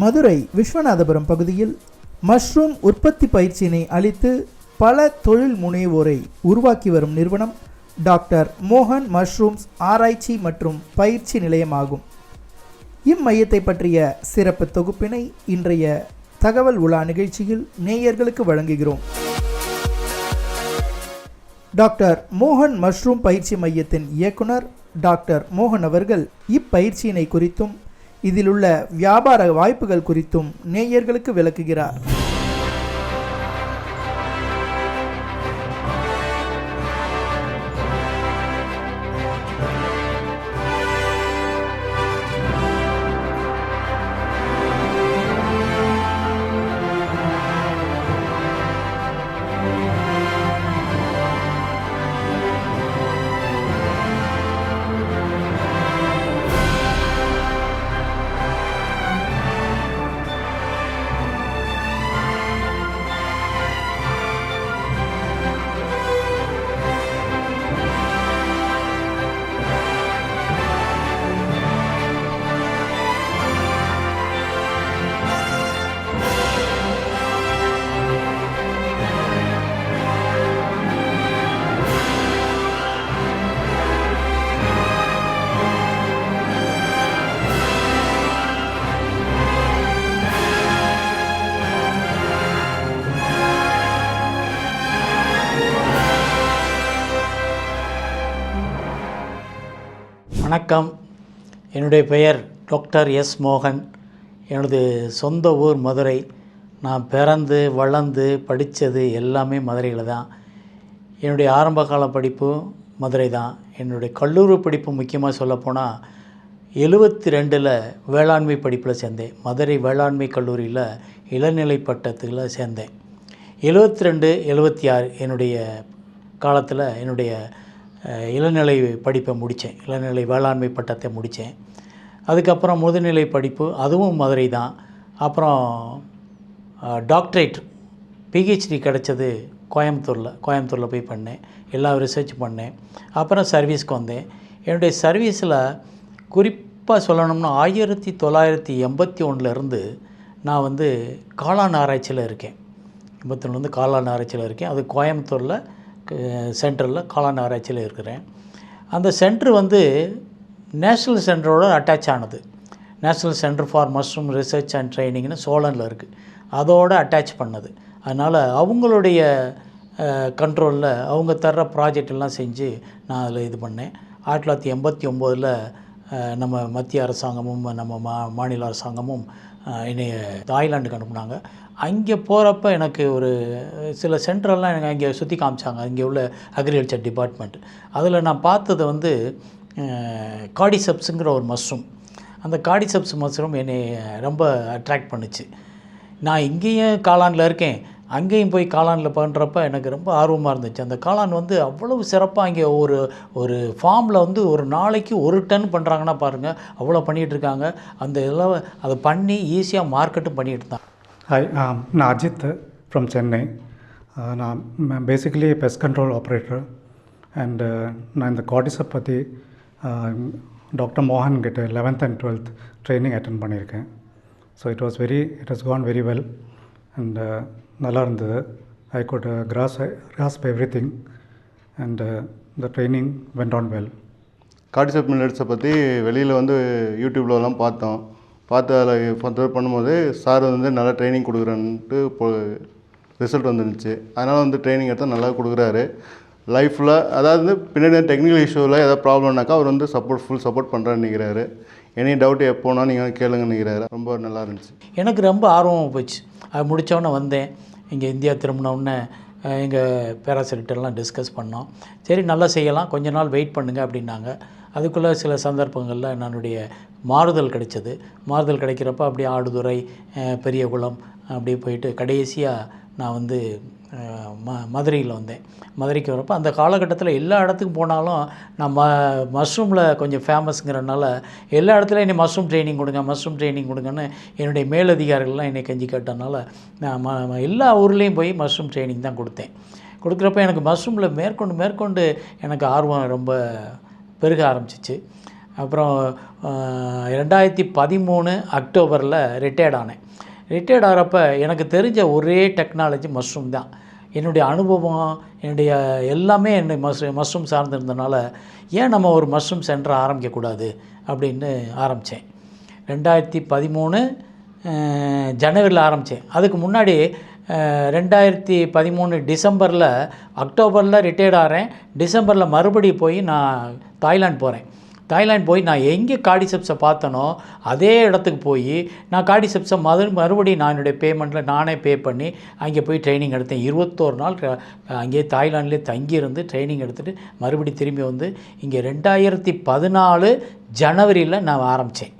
மதுரை விஸ்வநாதபுரம் பகுதியில் மஷ்ரூம் உற்பத்தி பயிற்சியினை அளித்து பல தொழில் முனைவோரை உருவாக்கி வரும் நிறுவனம் டாக்டர் மோகன் மஷ்ரூம்ஸ் ஆராய்ச்சி மற்றும் பயிற்சி நிலையமாகும். இம்மையத்தை பற்றிய சிறப்பு தொகுப்பினை இன்றைய தகவல் உலா நிகழ்ச்சியில் நேயர்களுக்கு வழங்குகிறோம். டாக்டர் மோகன் மஷ்ரூம் பயிற்சி மையத்தின் இயக்குனர் டாக்டர் மோகன் அவர்கள் இப்பயிற்சியினை குறித்தும் இதில் உள்ள வியாபார வாய்ப்புகள் குறித்தும் நேயர்களுக்கு விளக்குகிறார். வணக்கம். என்னுடைய பெயர் டாக்டர் எஸ் மோகன். எனது சொந்த ஊர் மதுரை. நான் பிறந்து வளர்ந்து படித்தது எல்லாமே மதுரையில் தான். என்னுடைய ஆரம்பகால படிப்பு மதுரை தான். என்னுடைய கல்லூரி படிப்பு முக்கியமாக சொல்லப்போனால் எழுபத்தி ரெண்டில் வேளாண்மை படிப்பில் சேர்ந்தேன். மதுரை வேளாண்மை கல்லூரியில் இளநிலை பட்டத்தில் சேர்ந்தேன். எழுபத்தி ரெண்டு எழுபத்தி ஆறு என்னுடைய காலத்தில் என்னுடைய இளநிலை படிப்பை முடித்தேன். இளநிலை வேளாண்மை பட்டத்தை முடித்தேன். அதுக்கப்புறம் முதுநிலை படிப்பு அதுவும் மதுரை தான். அப்புறம் டாக்டரேட் பிஹெச்டி கிடச்சது கோயம்புத்தூரில் கோயம்புத்தூரில் போய் பண்ணேன். எல்லா ரிசர்ச் பண்ணேன். அப்புறம் சர்வீஸ்க்கு வந்தேன். என்னுடைய சர்வீஸில் குறிப்பாக சொல்லணும்னா ஆயிரத்தி தொள்ளாயிரத்தி எண்பத்தி ஒன்றுலேருந்து நான் வந்து காளான் ஆராய்ச்சியில் இருக்கேன். எண்பத்தொன்னுலேருந்து காளான் ஆராய்ச்சியில் இருக்கேன். அது கோயம்புத்தூரில் சென்டரில் காளான் ஆராய்ச்சியில் இருக்கிறேன். அந்த சென்டர் வந்து நேஷ்னல் சென்டரோட அட்டாச் ஆனது. National centre for mushroom research and ட்ரைனிங்னு சோழனில் இருக்குது அதோடு அட்டாச் பண்ணது. அதனால் அவங்களுடைய கண்ட்ரோலில் அவங்க தர்ற ப்ராஜெக்ட் எல்லாம் செஞ்சு நான் அதில் இது பண்ணேன். ஆயிரத்தி தொள்ளாயிரத்தி எண்பத்தி ஒம்போதில் நம்ம மத்திய அரசாங்கமும் நம்ம மா மாநில அரசாங்கமும் என்னைய தாய்லாண்டுக்கு அனுப்புனாங்க. அங்கே போகிறப்ப எனக்கு ஒரு சில சென்டரெல்லாம் எனக்கு அங்கே சுற்றி காமிச்சாங்க. அங்கே உள்ள அக்ரிகல்ச்சர் டிபார்ட்மெண்ட் அதில் நான் பார்த்தது வந்து காடிசப்ஸுங்கிற ஒரு மஷ்ரூம் அந்த காடிசப்ஸ் மஷ்ரூம் என்னை ரொம்ப அட்ராக்ட் பண்ணுச்சு. நான் இங்கேயும் காளானில் இருக்கேன். அங்கேயும் போய் காளானில் பண்ணுறப்ப எனக்கு ரொம்ப ஆர்வமாக இருந்துச்சு. அந்த காளான் வந்து அவ்வளவு சிறப்பாக இங்கே ஒரு ஒரு ஃபார்மில் வந்து ஒரு நாளைக்கு ஒரு டன் பண்ணுறாங்கன்னா பாருங்கள் அவ்வளோ பண்ணிகிட்டு இருக்காங்க. அந்த இதெல்லாம் அதை பண்ணி ஈஸியாக மார்க்கெட்டும் பண்ணிகிட்டு தான் ஹாய் um, நான் அஜித் ஃப்ரம் சென்னை. நான் basically pest control operator and நான் இந்த காடிஸை பற்றி டாக்டர் மோகன் கிட்ட eleventh and twelfth training attend பண்ணியிருக்கேன். So it was very it has gone very well and நல்லா இருந்தது I could grasp grasp everything and the training went on well cordyceps மில்லட்ஸை பற்றி வெளியில் வந்து யூடியூப்லலாம் பார்த்தோம். பார்த்து அதில் ஃபர்தர் பண்ணும்போது சார் வந்து நல்லா ட்ரைனிங் கொடுக்குறேன்ட்டு இப்போ ரிசல்ட் வந்துருந்துச்சு. அதனால் வந்து ட்ரைனிங் எடுத்தால் நல்லா கொடுக்குறாரு. லைஃப்பில் அதாவது பின்னாடி டெக்னிக்கல் இஷ்யூவில் ஏதாவது ப்ராப்ளம்னாக்கா அவர் வந்து சப்போர்ட் ஃபுல் சப்போர்ட் பண்ணுறேன்னு நினைக்கிறாரு. எனி டவுட் எப்போனா நீங்கள் கேளுங்கன்னு நினைக்கிறாரு. ரொம்ப நல்லா இருந்துச்சு. எனக்கு ரொம்ப ஆர்வமாக போச்சு. அது முடித்தோடனே வந்தேன். இங்கே இந்தியா திரும்பினோடனே எங்கள் பேராசிரியர்கிட்டலாம் டிஸ்கஸ் பண்ணோம். சரி நல்லா செய்யலாம். கொஞ்ச நாள் வெயிட் பண்ணுங்கள் அப்படின்னாங்க. அதுக்குள்ளே சில சந்தர்ப்பங்களில் என்னுடைய மாறுதல் கிடைச்சது. மாறுதல் கிடைக்கிறப்ப அப்படியே ஆடுதுறை பெரியகுளம் அப்படியே போயிட்டு கடைசியாக நான் வந்து ம மதுரையில் வந்தேன். மதுரைக்கு வரப்போ அந்த காலகட்டத்தில் எல்லா இடத்துக்கும் போனாலும் நான் ம மஷ்ரூமில் கொஞ்சம் ஃபேமஸ்ங்கிறனால எல்லா இடத்துலையும் என்னை மஷ்ரூம் ட்ரைனிங் கொடுங்க மஷ்ரூம் ட்ரைனிங் கொடுங்கன்னு என்னுடைய மேலதிகாரிகள்லாம் என்னை கெஞ்சி கேட்டனால நான் ம எல்லா ஊர்லேயும் போய் மஷ்ரூம் ட்ரைனிங் தான் கொடுத்தேன். கொடுக்குறப்ப எனக்கு மஷ்ரூமில் மேற்கொண்டு மேற்கொண்டு எனக்கு ஆர்வம் ரொம்ப பெருக ஆரம்பிச்சிச்சு. அப்புறம் ரெண்டாயிரத்தி பதிமூணு அக்டோபரில் ரிட்டையர்ட் ஆனேன். ரிட்டையர்ட் ஆகிறப்ப எனக்கு தெரிஞ்ச ஒரே டெக்னாலஜி மஷ்ரூம் தான். என்னுடைய அனுபவம் என்னுடைய எல்லாமே என்னுடைய மஷ்ரூம் மஷ்ரூம் சார்ந்திருந்தனால ஏன் நம்ம ஒரு மஷ்ரூம் சென்டர் ஆரம்பிக்கக்கூடாது அப்படின்னு ஆரம்பித்தேன் ரெண்டாயிரத்தி பதிமூணு ஜனவரியில் ஆரம்பித்தேன் அதுக்கு முன்னாடி ரெண்டாயிரத்தி பதிமூணு டிசம்பரில் அக்டோபரில் ரிட்டையர்ட் ஆகிறேன் டிசம்பரில் மறுபடியும் போய் நான் தாய்லாந்து போகிறேன் தாய்லாந்து போய் நான் எங்கே காடிசெப்ஸை பார்த்தனோ அதே இடத்துக்கு போய் நான் காடிசெப்ஸை மறு மறுபடியும் நான் என்னுடைய பேமெண்ட்டில் நானே பே பண்ணி அங்கே போய் ட்ரைனிங் எடுத்தேன். இருபத்தோரு நாள் அங்கேயே தாய்லாண்ட்லேயே தங்கியிருந்து ட்ரைனிங் எடுத்துகிட்டு மறுபடி திரும்பி வந்து இங்கே ரெண்டாயிரத்தி பதினாலு ஜனவரியில் நான் ஆரம்பித்தேன்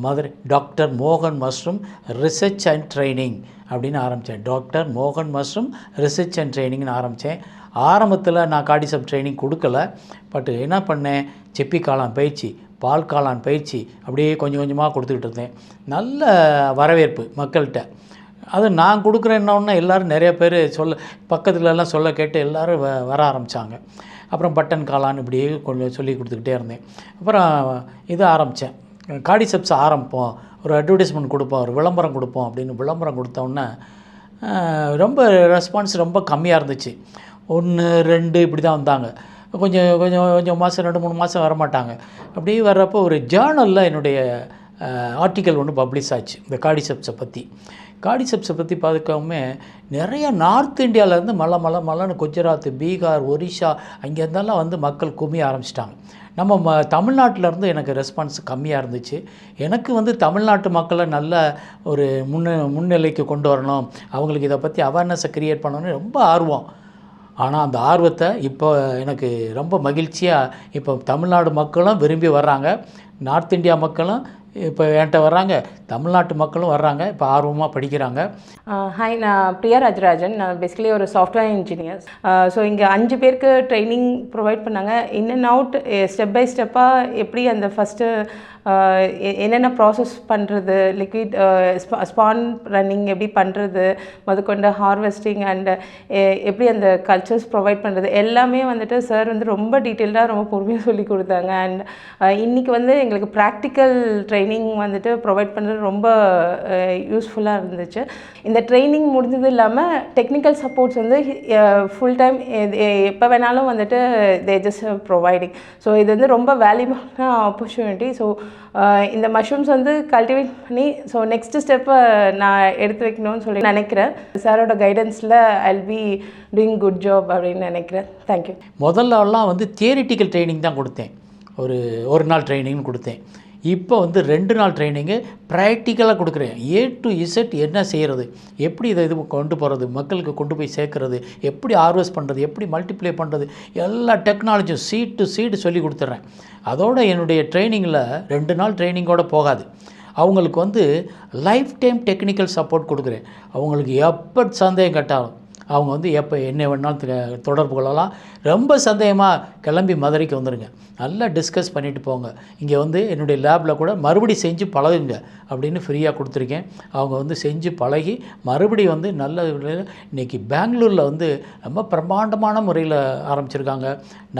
மதுரை டாக்டர் மோகன் மஷ்ரூம் ரிசர்ச் அண்ட் ட்ரைனிங் அப்படின்னு ஆரம்பித்தேன் டாக்டர் மோகன் மஷ்ரூம் ரிசர்ச் அண்ட் ட்ரைனிங்னு ஆரம்பித்தேன் ஆரம்பத்தில் நான் காடிசப் ட்ரைனிங் கொடுக்கல. பட் என்ன பண்ணேன்? செப்பி காளான் பயிற்சி பால் காளான் பயிற்சி அப்படியே கொஞ்சம் கொஞ்சமாக கொடுத்துக்கிட்டு இருந்தேன். நல்ல வரவேற்பு மக்கள்கிட்ட. அது நான் கொடுக்குறேன்னொன்னே எல்லோரும் நிறைய பேர் சொல்ல பக்கத்துலலாம் சொல்ல கேட்டு எல்லோரும் வ வர ஆரம்பித்தாங்க அப்புறம் பட்டன் காளான் இப்படியே கொஞ்சம் சொல்லி கொடுத்துக்கிட்டே இருந்தேன். அப்புறம் இது ஆரம்பித்தேன் காடிசப்ஸ் ஆரம்பிப்போம் ஒரு அட்வர்டைஸ்மெண்ட் கொடுப்போம் ஒரு விளம்பரம் கொடுப்போம் அப்படின்னு விளம்பரம் கொடுத்தோன்னே ரொம்ப ரெஸ்பான்ஸ் ரொம்ப கம்மியாக இருந்துச்சு. ஒன்று ரெண்டு இப்படி தான் வந்தாங்க. கொஞ்சம் கொஞ்சம் கொஞ்சம் மாதம் ரெண்டு மூணு மாதம் வரமாட்டாங்க. அப்படியே வர்றப்போ ஒரு ஜேர்னலில் என்னுடைய ஆர்டிக்கல் ஒன்று பப்ளிஷ் ஆச்சு இந்த காடிசெப்ஸை பற்றி காடிசெப்ஸை பற்றி பார்த்துக்காமே நிறைய நார்த் இந்தியாவிலேருந்து மலை மலை மலைன்னு குஜராத் பீகார் ஒரிஷா அங்கேருந்தெல்லாம் வந்து மக்கள் குமிய ஆரம்பிச்சிட்டாங்க. நம்ம ம தமிழ்நாட்டுல இருந்து எனக்கு ரெஸ்பான்ஸ் கம்மியாக இருந்துச்சு. எனக்கு வந்து தமிழ்நாட்டு மக்களை நல்ல ஒரு முன்ன முன்னிலைக்கு கொண்டு வரணும். அவங்களுக்கு இதை பற்றி அவேர்னஸை க்ரியேட் பண்ணணும்னு ரொம்ப ஆர்வம். ஆனால் அந்த ஆர்வத்தை இப்போ எனக்கு ரொம்ப மகிழ்ச்சியாக இப்போ தமிழ்நாடு மக்களும் விரும்பி வர்றாங்க. நார்த் இந்தியா மக்களும் இப்போ என்கிட்ட வர்றாங்க. தமிழ்நாட்டு மக்களும் வர்றாங்க. இப்போ ஆர்வமாக படிக்கிறாங்க. ஹாய் நான் பிரியா ராஜராஜன். நான் பேசிக்கலி ஒரு சாஃப்ட்வேர் இன்ஜினியர் ஸோ இங்கே அஞ்சு பேருக்கு ட்ரைனிங் ப்ரொவைட் பண்ணாங்க. In and out step by ஸ்டெப்பாக எப்படி அந்த ஃபஸ்ட்டு என்னென்ன ப்ராசஸ் பண்ணுறது லிக்விட் ஸ்பான் ரன்னிங் எப்படி பண்ணுறது முதற்கொண்டு ஹார்வெஸ்டிங் அண்டு எப்படி அந்த கல்ச்சர்ஸ் ப்ரொவைட் பண்ணுறது எல்லாமே வந்துட்டு சார் வந்து ரொம்ப டீட்டெயில்டாக ரொம்ப பொறுமையாக சொல்லி கொடுத்தாங்க. அண்ட் இன்றைக்கி வந்து எங்களுக்கு ப்ராக்டிக்கல் ட்ரைனிங் வந்துட்டு ப்ரொவைட் பண்ணுறது ரொம்ப யூஸ்ஃபுல்லாக இருந்துச்சு. இந்த ட்ரைனிங் முடிஞ்சது இல்லாமல் டெக்னிக்கல் சப்போர்ட்ஸ் வந்து ஃபுல் டைம் எப்போ வேணாலும் வந்துட்டு தே ஜஸ்ட் ப்ரொவைடிங் ஸோ இது வந்து ரொம்ப வேல்யூபான ஆப்பர்ச்சுனிட்டி ஸோ இந்த மஷ்ரூம்ஸ் வந்து கல்டிவேட் பண்ணி ஸோ நெக்ஸ்ட் ஸ்டெப்பை நான் எடுத்து வைக்கணும்னு சொல்லி நினைக்கிறேன். சாரோட கைடன்ஸில் I'll be doing good job அப்படின்னு நினைக்கிறேன். தேங்க்யூ முதல்லலாம் வந்து தியரிட்டிக்கல் ட்ரைனிங் தான் கொடுத்தேன். ஒரு ஒரு நாள் ட்ரைனிங்னு கொடுத்தேன். இப்போ வந்து ரெண்டு நாள் ட்ரைனிங்கு ப்ராக்டிக்கலாக கொடுக்குறேன். ஏ டு இசட் என்ன செய்கிறது எப்படி இதை இது கொண்டு போகிறது மக்களுக்கு கொண்டு போய் சேர்க்குறது? எப்படி ஆர்வஸ் பண்ணுறது எப்படி மல்டிப்ளை பண்ணுறது எல்லா டெக்னாலஜியும் சீட் டு சீடு சொல்லி கொடுத்துட்றேன் அதோட என்னுடைய ட்ரைனிங்கில் ரெண்டு நாள் ட்ரைனிங்கோட போகாது. அவங்களுக்கு வந்து லைஃப் டைம் டெக்னிக்கல் சப்போர்ட் கொடுக்குறேன். அவங்களுக்கு எப்போ சந்தேகம் கேட்டாலும். அவங்க வந்து எப்போ என்ன வேணாலும் தொடர்பு கொள்ளலாம். ரொம்ப சந்தேகமாக கிளம்பி மதுரைக்கு வந்துடுங்க நல்லா டிஸ்கஸ் பண்ணிவிட்டு போங்க. இங்கே வந்து என்னுடைய லேபில் கூட மறுபடி செஞ்சு பழகுங்க அப்படின்னு ஃப்ரீயாக கொடுத்துருக்கேன். அவங்க வந்து செஞ்சு பழகி மறுபடி வந்து நல்ல இன்றைக்கி பெங்களூரில் வந்து ரொம்ப பிரம்மாண்டமான முறையில் ஆரம்பிச்சிருக்காங்க.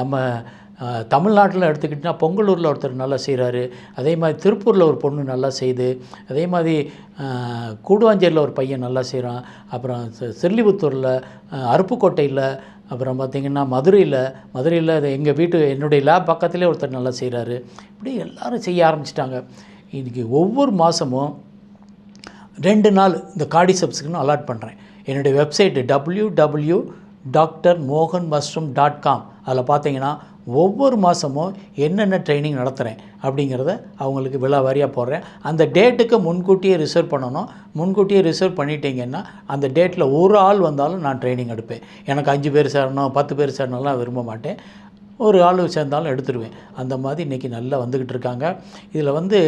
நம்ம தமிழ்நாட்டில் எடுத்துக்கிட்டிங்கன்னா பொங்கலூரில் ஒருத்தர் நல்லா செய்கிறாரு அதே மாதிரி திருப்பூரில் ஒரு பொண்ணு நல்லா செய்து அதே மாதிரி கூடுவாஞ்சேரியில் ஒரு பையன் நல்லா செய்கிறான் அப்புறம் செ- செல்லிபுத்தூரில் அருப்புக்கோட்டையில் அப்புறம் பார்த்திங்கன்னா மதுரையில் மதுரையில் எங்கள் வீட்டு என்னுடைய லேப் பக்கத்துலேயே ஒருத்தர் நல்லா செய்கிறாரு இப்படி எல்லாரும் செய்ய ஆரம்பிச்சிட்டாங்க. இன்றைக்கி ஒவ்வொரு மாதமும் ரெண்டு நாள் இந்த காடி காடிசப்ஸுக்குன்னு அலாட் பண்ணுறேன் என்னுடைய வெப்சைட்டு டபிள்யூ டபிள்யூ டாக்டர் மோகன் மஷ்ரூம் டாட் காம் அதில் பார்த்தீங்கன்னா ஒவ்வொரு மாதமும் என்னென்ன ட்ரைனிங் நடத்துகிறேன் அப்படிங்கிறத அவங்களுக்கு விழா வாரியாக போடுறேன். அந்த டேட்டுக்கு முன்கூட்டியே ரிசர்வ் பண்ணணும். முன்கூட்டியே ரிசர்வ் பண்ணிட்டீங்கன்னா அந்த டேட்டில் ஒரு ஆள் வந்தாலும் நான் ட்ரைனிங் எடுப்பேன். எனக்கு அஞ்சு பேர் சேரணும் பத்து பேர் சேரணும்லாம் விரும்ப மாட்டேன். ஒரு ஆள் சேர்ந்தாலும் எடுத்துருவேன். அந்த மாதிரி இன்றைக்கி நல்லா வந்துக்கிட்டு இருக்காங்க. இதில் வந்து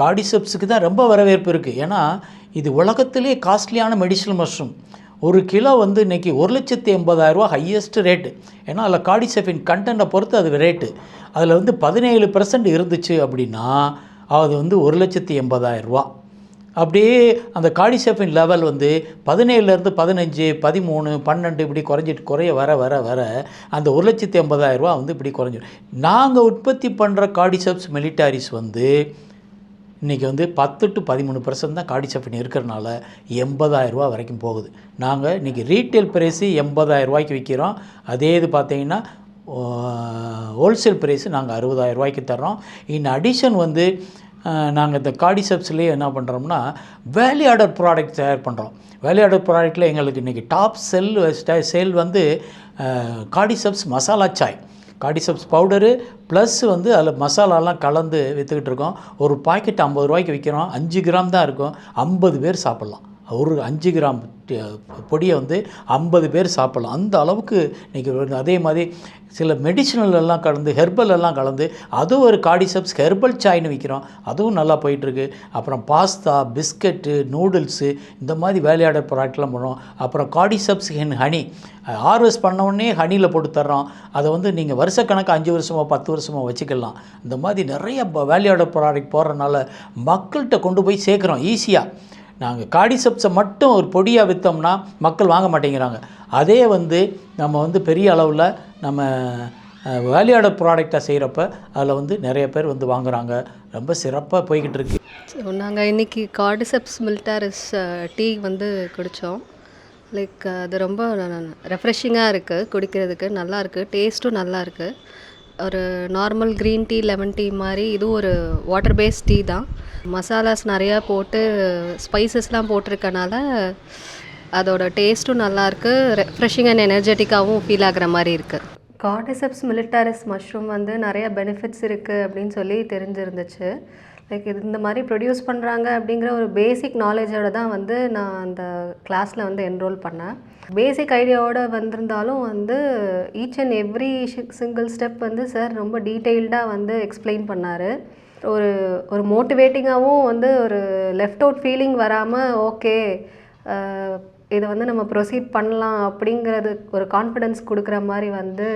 காடிசெப்ஸுக்கு தான் ரொம்ப வரவேற்பு இருக்குது ஏன்னா இது உலகத்திலே காஸ்ட்லியான மெடிசனல் மஷ்ரூம் ஒரு கிலோ வந்து இன்றைக்கி ஒரு லட்சத்தி எண்பதாயிரரூவா ஹையஸ்ட் ரேட்டு ஏன்னா அதில் காடிசெஃபின் கண்டென்ட்டை பொறுத்து அது ரேட்டு அதில் வந்து பதினேழு பர்சன்ட் இருந்துச்சு அப்படின்னா அது வந்து ஒரு லட்சத்தி எண்பதாயிரரூவா அப்படியே அந்த காடிசெஃபின் லெவல் வந்து பதினேழுலேருந்து பதினஞ்சு பதிமூணு பன்னெண்டு இப்படி குறைஞ்சிட்டு குறைய வர வர வர அந்த ஒரு லட்சத்தி ரூபா வந்து இப்படி குறைஞ்சிடும். நாங்கள் உற்பத்தி பண்ணுற காடிசெப்ஸ் மிலிட்டாரிஸ் வந்து இன்றைக்கி வந்து பத்து டு பதிமூணு பர்சன்ட் தான் காடிசெஃபின் இருக்கிறனால எண்பதாயிரரூபா வரைக்கும் போகுது. நாங்கள் இன்றைக்கி ரீட்டைல் ப்ரைஸு எண்பதாயிரம் ரூபாய்க்கு விற்கிறோம் அதே இது பார்த்தீங்கன்னா ஹோல்சேல் ப்ரைஸு நாங்கள் அறுபதாயிரம் ரூபாய்க்கு தர்றோம். இன் அடிஷன் வந்து நாங்கள் இந்த காடிசெப்ஸ்லேயே என்ன பண்ணுறோம்னா வேல்யூ ஆர்டர் ப்ராடக்ட் தயார் பண்ணுறோம் வேல்யூ ஆர்டர் ப்ராடக்ட்டில் எங்களுக்கு இன்றைக்கி டாப் செல் சேல் வந்து cordyceps masala chai. Cordyceps powder plus வந்து அதில் மசாலாலாம் கலந்து விற்றுக்கிட்டு இருக்கோம். ஒரு பாக்கெட் ஐம்பது ரூபாய்க்கு விற்கிறோம் அஞ்சு கிராம் தான் இருக்கும். ஐம்பது பேர் சாப்பிட்லாம். ஒரு அஞ்சு கிராம் பொடியை வந்து ஐம்பது பேர் சாப்பிட்லாம். அந்த அளவுக்கு இன்றைக்கி அதே மாதிரி சில மெடிசினல் எல்லாம் கலந்து ஹெர்பல் எல்லாம் கலந்து அதுவும் ஒரு காடிசப்ஸ் ஹெர்பல் சாய்னு விற்கிறோம் அதுவும் நல்லா போயிட்டுருக்கு. அப்புறம் பாஸ்தா பிஸ்கட்டு நூடுல்ஸு இந்த மாதிரி வேலையாட ப்ராடக்ட்லாம் பண்ணுறோம் அப்புறம் காடிசப்ஸ் இன் ஹனி ஹார்வெஸ்ட் பண்ணவுடனே ஹனியில் போட்டு தர்றோம். அதை வந்து நீங்கள் வருஷக்கணக்கு அஞ்சு வருஷமோ பத்து வருஷமோ வச்சுக்கலாம். இந்த மாதிரி நிறைய வேலையாட ப்ராடக்ட் போடுறதுனால மக்கள்கிட்ட கொண்டு போய் சேர்க்குறோம். ஈஸியாக நாங்கள் காடிசப்ஸை மட்டும் ஒரு பொடியாக விற்றோம்னா மக்கள் வாங்க மாட்டேங்கிறாங்க. அதே வந்து நம்ம வந்து பெரிய அளவில் நம்ம வேல்யூட ப்ராடக்டாக செய்கிறப்ப அதில் வந்து நிறைய பேர் வந்து வாங்குறாங்க. ரொம்ப சிறப்பாக போய்கிட்டு இருக்கு. ஸோ நாங்கள் இன்றைக்கி கார்டிசெப்ஸ் மில்டாரிஸ் டீ வந்து குடித்தோம் லைக் அது ரொம்ப ரெஃப்ரெஷிங்காக இருக்குது குடிக்கிறதுக்கு. நல்லா இருக்குது டேஸ்ட்டும் நல்லா இருக்குது ஒரு normal green tea lemon tea மாதிரி இதுவும் ஒரு வாட்டர் பேஸ்ட் டீ தான். மசாலாஸ் நிறையா போட்டு ஸ்பைசஸ்லாம் போட்டிருக்கனால அதோட டேஸ்ட்டும் நல்லாயிருக்கு ரெஃப்ரெஷிங் அண்ட் எனர்ஜெட்டிக்காகவும் ஃபீல் ஆகுற மாதிரி இருக்குது கார்டிசெப்ஸ் மிலிட்டாரிஸ் மஷ்ரூம் வந்து நிறைய பெனிஃபிட்ஸ் இருக்குது அப்படின்னு சொல்லி தெரிஞ்சிருந்துச்சு. லைக் இது இந்த மாதிரி ப்ரொடியூஸ் பண்ணுறாங்க அப்படிங்கிற ஒரு பேசிக் நாலேஜோடு தான் வந்து நான் அந்த கிளாஸில் வந்து என்ரோல் பண்ணேன். பேசிக் ஐடியாவோடு வந்திருந்தாலும் வந்து each and every single step வந்து சார் ரொம்ப டீட்டெயில்டாக வந்து எக்ஸ்பிளைன் பண்ணார். ஒரு ஒரு மோட்டிவேட்டிங்காகவும் வந்து ஒரு லெஃப்ட் அவுட் ஃபீலிங் வராமல் ஓகே இதை வந்து நம்ம ப்ரொசீட் பண்ணலாம் அப்படிங்கிறது ஒரு கான்ஃபிடென்ஸ் கொடுக்குற மாதிரி வந்து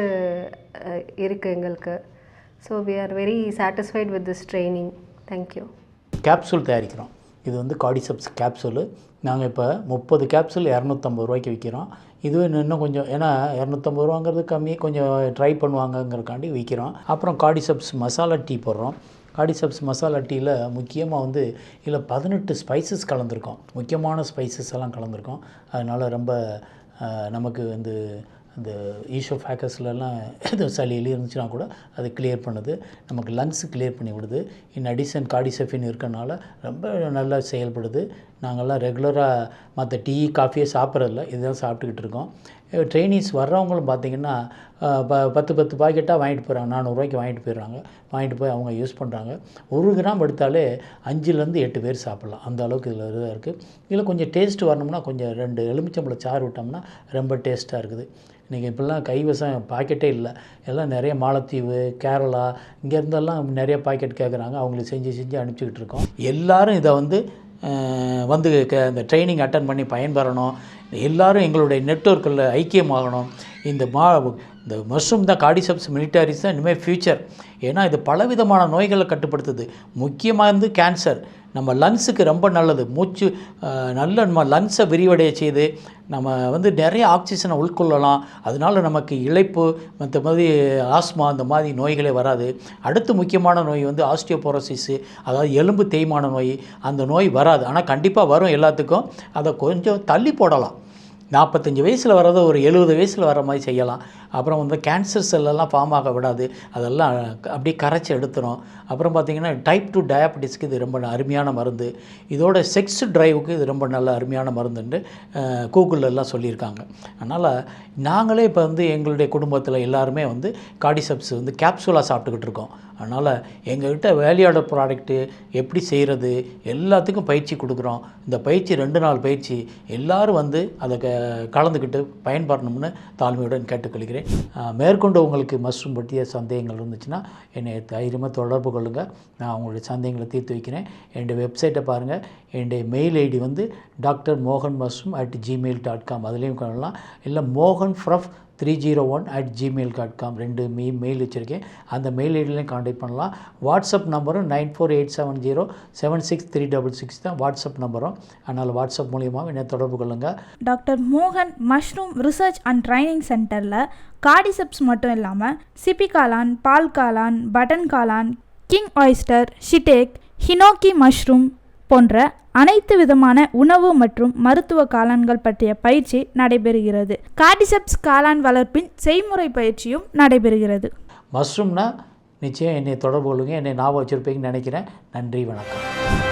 இருக்குது எங்களுக்கு. So we are very satisfied with this training thank you capsule தயாரிக்கிறோம். இது வந்து காடிசப்ஸ் கேப்சூலு நாங்கள் இப்போ முப்பது கேப்சூல் இரநூத்தம்பது ரூபாய்க்கு விற்கிறோம் இதுவே இன்னும் கொஞ்சம் ஏன்னா இரநூத்தம்பது ரூபாங்கிறது கம்மி கொஞ்சம் ட்ரை பண்ணுவாங்கங்கிறக்காண்டி விற்கிறோம் அப்புறம் காடிசப்ஸ் மசாலா டீ போடுறோம். காடிசப்ஸ் மசாலா டீயில் முக்கியமாக வந்து இதில் பதினெட்டு ஸ்பைசஸ் கலந்துருக்கோம். முக்கியமான ஸ்பைசஸ் எல்லாம் கலந்துருக்கோம். அதனால் ரொம்ப நமக்கு வந்து அந்த ஈஷோ ஃபேக்கஸ்லலாம் எதுவும் சளி எலி இருந்துச்சுன்னா கூட அது கிளியர் பண்ணுது. நமக்கு லங்ஸ் கிளியர் பண்ணி விடுது. இன் அடிஷன் காடிசெஃபின் இருக்கனால ரொம்ப நல்லா செயல்படுது. நாங்கள்லாம் ரெகுலராக மற்ற டீ காஃபியே சாப்பிட்றதில்ல. இதுதான் சாப்பிட்டுக்கிட்டு இருக்கோம். ட்ரைனீஸ் வர்றவங்களும் பார்த்திங்கன்னா ப பத்து பத்து பாக்கெட்டாக வாங்கிட்டு போகிறாங்க நானூறுரூவாய்க்கு வாங்கிட்டு போயிடுறாங்க. வாங்கிட்டு போய் அவங்க யூஸ் பண்ணுறாங்க ஒரு கிராம் எடுத்தாலே அஞ்சுலேருந்து எட்டு பேர் சாப்பிட்லாம். அந்த அளவுக்கு இதில் இதாக இருக்குது இதில் கொஞ்சம் டேஸ்ட் வரணும்னா கொஞ்சம் ரெண்டு எலுமிச்சம்பழம் சாறு விட்டோம்னா ரொம்ப டேஸ்ட்டாக இருக்குது. இன்றைக்கி இப்போல்லாம் கைவசம் பாக்கெட்டே இல்லை. எல்லாம் நிறைய மாலத்தீவு கேரளா இங்கேருந்தெல்லாம் நிறைய பாக்கெட் கேட்குறாங்க அவங்களுக்கு செஞ்சு செஞ்சு அனுப்பிச்சிக்கிட்டு இருக்கோம். எல்லாரும் இதை வந்து வந்து க இந்த ட்ரைனிங் அட்டன் பண்ணி பயன்பெறணும். எல்லாரும் எங்களுடைய நெட்வொர்க்கில் ஐக்கியமாகணும். இந்த மா இந்த மஷ்ரூம் தான் காடிசப்ஸ் மிலிட்டாரிஸ் தான் இனிமேல் ஃப்யூச்சர் ஏன்னா இது பலவிதமான நோய்களை கட்டுப்படுத்துது. முக்கியமாக வந்து கேன்சர் நம்ம லங்ஸுக்கு ரொம்ப நல்லது. மூச்சு நல்ல நம்ம லங்ஸை விரிவடைய செய்து நம்ம வந்து நிறைய ஆக்சிஜனை உட்கொள்ளலாம் அதனால நமக்கு இழைப்பு மற்ற மாதிரி ஆஸ்மா அந்த மாதிரி நோய்களே வராது. அடுத்து முக்கியமான நோய் வந்து ஆஸ்டியோபோரோசிஸு அதாவது எலும்பு தேய்மான நோய் அந்த நோய் வராது. ஆனால் கண்டிப்பாக வரும் எல்லாத்துக்கும். அதை கொஞ்சம் தள்ளி போடலாம். நாற்பத்தஞ்சு வயசில் வர்றதை ஒரு எழுபது வயசில் வர மாதிரி செய்யலாம். அப்புறம் வந்து கேன்சர் செல்லெல்லாம் ஃபார்ம் ஆக விடாது. அதெல்லாம் அப்படியே கரைச்சி எடுத்துரும். அப்புறம் பார்த்திங்கன்னா டைப் டூ டயபெட்டிஸ்க்கு இது ரொம்ப அருமையான மருந்து. இதோட செக்ஸ் ட்ரைவுக்கு இது ரொம்ப நல்ல அருமையான மருந்துன்னு கூகுளெல்லாம் எல்லாம் சொல்லியிருக்காங்க. அதனால் நாங்களே இப்போ வந்து எங்களுடைய குடும்பத்தில் எல்லாருமே வந்து காடிசப்ஸ் வந்து கேப்சூலாக சாப்பிட்டுக்கிட்டு இருக்கோம். அதனால் எங்கள்கிட்ட வேலையோட ப்ராடக்ட்டு எப்படி செய்கிறது எல்லாத்துக்கும் பயிற்சி கொடுக்குறோம். இந்த பயிற்சி ரெண்டு நாள் பயிற்சி எல்லாரும் வந்து அதை க கலந்துக்கிட்டு பயன்படணும்னு தாழ்மையுடன் கேட்டுக்கொள்கிறேன். மேற்கொண்டு உங்களுக்கு மஷ்ரூம் பற்றிய சந்தேகங்கள் இருந்துச்சுன்னா என்னை தைரியமாக தொடர்பு கொள்ளுங்கள் நான் உங்களுடைய சந்தேகங்களை தீர்த்து வைக்கிறேன். என்னுடைய வெப்சைட்டை பாருங்கள் என்னுடைய மெயில் ஐடி வந்து டாக்டர் மோகன் mushroom at Gmail dot com அதுலேயும் காணலாம். இல்லை மோகன் prof three zero one at Gmail dot com ரெண்டு மெ மெயில் வச்சுருக்கேன். அந்த மெயில் ஐடியிலையும் காண்டாக்ட் பண்ணலாம். வாட்ஸ்அப் நம்பரும் nine four eight seven zero seven six three double six தான் வாட்ஸ்அப் நம்பரும் அதனால் வாட்ஸ்அப் மூலியமாக என்னை தொடர்பு கொள்ளுங்கள் டாக்டர் மோகன் மஷ்ரூம் ரிசர்ச் அண்ட் ட்ரைனிங் சென்டரில் காடிசெப்ஸ் மட்டும் இல்லாமல் சிப்பி காளான் பால் காளான் பட்டன் காளான் king oyster shiitake enoki mushroom போன்ற அனைத்து விதமான உணவு மற்றும் மருத்துவ காளான்கள் பற்றிய பயிற்சி நடைபெறுகிறது. கார்டிசெப்ஸ் காளான் வளர்ப்பின் செய்முறை பயிற்சியும் நடைபெறுகிறது. மஷ்ரூம்னா நிச்சயம் என்னை தொடர்பு கொள்ளுங்க என்னை ஞாபகம் வச்சுருப்பீங்கன்னு நினைக்கிறேன். நன்றி வணக்கம்.